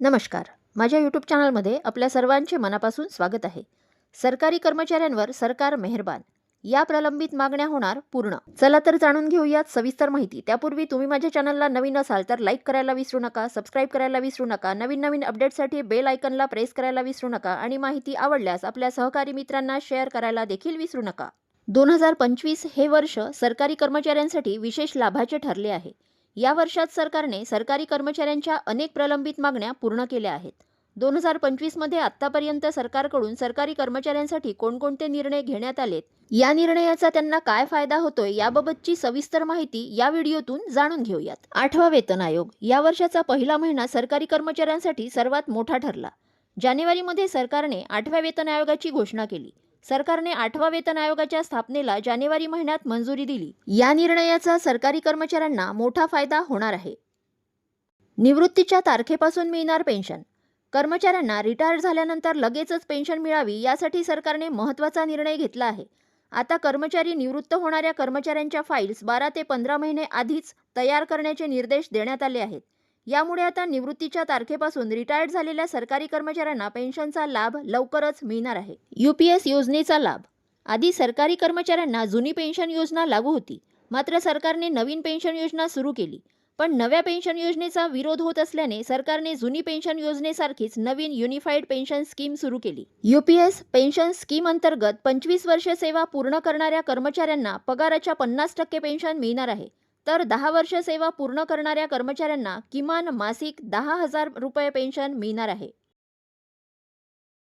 नमस्कार. माझ्या यूट्यूब चॅनलमध्ये आपल्या सर्वांचे मनापासून स्वागत आहे. सरकारी कर्मचाऱ्यांवर सरकार मेहरबान. या प्रलंबित मागण्या होणार पूर्ण. चला तर जाणून घेऊयात सविस्तर माहिती. त्यापूर्वी तुम्ही माझ्या चॅनलला नवीन असाल तर लाईक करायला विसरू नका सबस्क्राईब करायला विसरू नका नवीन नवीन अपडेटसाठी बेल आयकनला प्रेस करायला विसरू नका आणि माहिती आवडल्यास आपल्या सहकारी मित्रांना शेअर करायला देखील विसरू नका. दोन हजार पंचवीस हे वर्ष सरकारी कर्मचाऱ्यांसाठी विशेष लाभाचे ठरले आहे. या वर्षात सरकारने सरकारी कर्मचाऱ्यांच्या अनेक प्रलंबित मागण्या पूर्ण केल्या आहेत. दोन हजार पंचवीसमध्ये आत्तापर्यंत सरकारकडून सरकारी कर्मचाऱ्यांसाठी कोणकोणते निर्णय घेण्यात आलेत? या निर्णयाचा त्यांना काय फायदा होतोय याबाबतची सविस्तर माहिती या व्हिडिओतून जाणून घेऊयात. आठवा वेतन आयोग. या वर्षाचा पहिला महिना सरकारी कर्मचाऱ्यांसाठी सर्वात मोठा ठरला. जानेवारीमध्ये सरकारने आठव्या वेतन आयोगाची घोषणा केली. सरकारने आठवा वेतन आयोगाच्या स्थापनेला जानेवारी महिन्यात मंजुरी दिली. या निर्णयाचा सरकारी कर्मचाऱ्यांना मोठा फायदा होणार आहे. निवृत्तीच्या तारखेपासून मिळणार पेन्शन. कर्मचाऱ्यांना रिटायर झाल्यानंतर लगेचच पेन्शन मिळावी यासाठी सरकारने महत्त्वाचा निर्णय घेतला आहे. आता कर्मचारी निवृत्त होणाऱ्या कर्मचाऱ्यांच्या फाईल्स बारा ते पंधरा महिने आधीच तयार करण्याचे निर्देश देण्यात आले आहेत. यामुळे आता निवृत्तीच्या तारखेपासून रिटायर्ड झालेल्या सरकारी कर्मचाऱ्यांना पेन्शनचा लाभ लवकरच मिळणार आहे. यू पी एस योजनेचा लाभ. आधी सरकारी कर्मचाऱ्यांना जुनी पेन्शन योजना लागू होती. मात्र सरकारने नवीन पेन्शन योजना सुरू केली. पण नव्या पेन्शन योजनेचा विरोध होत असल्याने सरकारने जुनी पेन्शन योजनेसारखीच नवीन युनिफाईड पेन्शन स्कीम सुरू केली. U P S pension scheme अंतर्गत पंचवीस वर्ष सेवा पूर्ण करणाऱ्या कर्मचाऱ्यांना पगाराच्या पन्नास टक्के पेन्शन मिळणार आहे. तर दहा वर्ष सेवा पूर्ण करणाऱ्या कर्मचाऱ्यांना किमान मासिक दहा हजार रुपये पेन्शन मिळणार आहे.